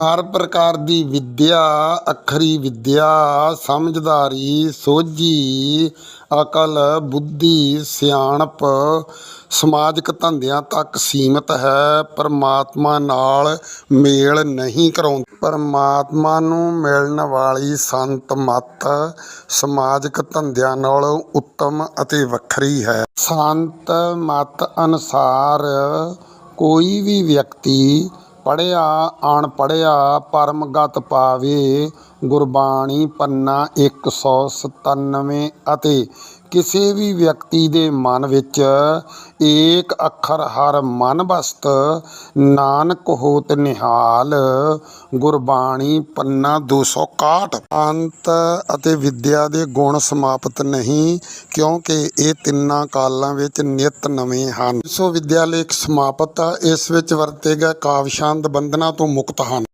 ਹਰ ਪ੍ਰਕਾਰ ਦੀ ਵਿੱਦਿਆ, ਅੱਖਰੀ ਵਿੱਦਿਆ, ਸਮਝਦਾਰੀ, ਸੋਝੀ, ਅਕਲ, ਬੁੱਧੀ, ਸਿਆਣਪ, ਸਮਾਜਿਕ ਧੰਦਿਆਂ ਤੱਕ ਸੀਮਿਤ ਹੈ। ਪਰਮਾਤਮਾ ਨਾਲ ਮੇਲ ਨਹੀਂ ਕਰਾਉਂਦੀ। ਪਰਮਾਤਮਾ ਨੂੰ ਮਿਲਣ ਵਾਲੀ ਸੰਤ ਮੱਤ ਸਮਾਜਿਕ ਧੰਦਿਆਂ ਨਾਲੋਂ ਉੱਤਮ ਅਤੇ ਵੱਖਰੀ ਹੈ। ਸੰਤ ਮਤ ਅਨੁਸਾਰ ਕੋਈ ਵੀ ਵਿਅਕਤੀ ਪੜ੍ਹਿਆ ਅਣਪੜ੍ਹਿਆ ਪਰਮਗਤ ਪਾਵੇ ਗੁਰਬਾਣੀ ਪੰਨਾ 197 ਅਤੇ ਕਿਸੇ ਵੀ ਵਿਅਕਤੀ ਦੇ ਮਨ ਵਿੱਚ ਏਕ ਅੱਖਰ ਹਰ ਮਨ ਬਸਤ ਨਾਨਕ ਹੋਤ ਨਿਹਾਲ, ਗੁਰਬਾਣੀ ਪੰਨਾ 261 ਅੰਤ ਅਤੇ ਵਿਦਿਆ ਦੇ ਗੁਣ ਸਮਾਪਤ ਨਹੀਂ, ਕਿਉਂਕਿ ਇਹ ਤਿੰਨਾਂ ਕਾਲਾਂ ਵਿੱਚ ਨਿਤ ਨਵੇਂ ਹਨ। ਸੋ ਵਿਦਿਆ ਲੇਖ ਸਮਾਪਤ ਆ ਇਸ ਵਿੱਚ ਵਰਤੇ ਗਏ ਕਾਵਿ ਛੰਦ ਬੰਧਨਾਂ ਤੋਂ ਮੁਕਤ ਹਨ।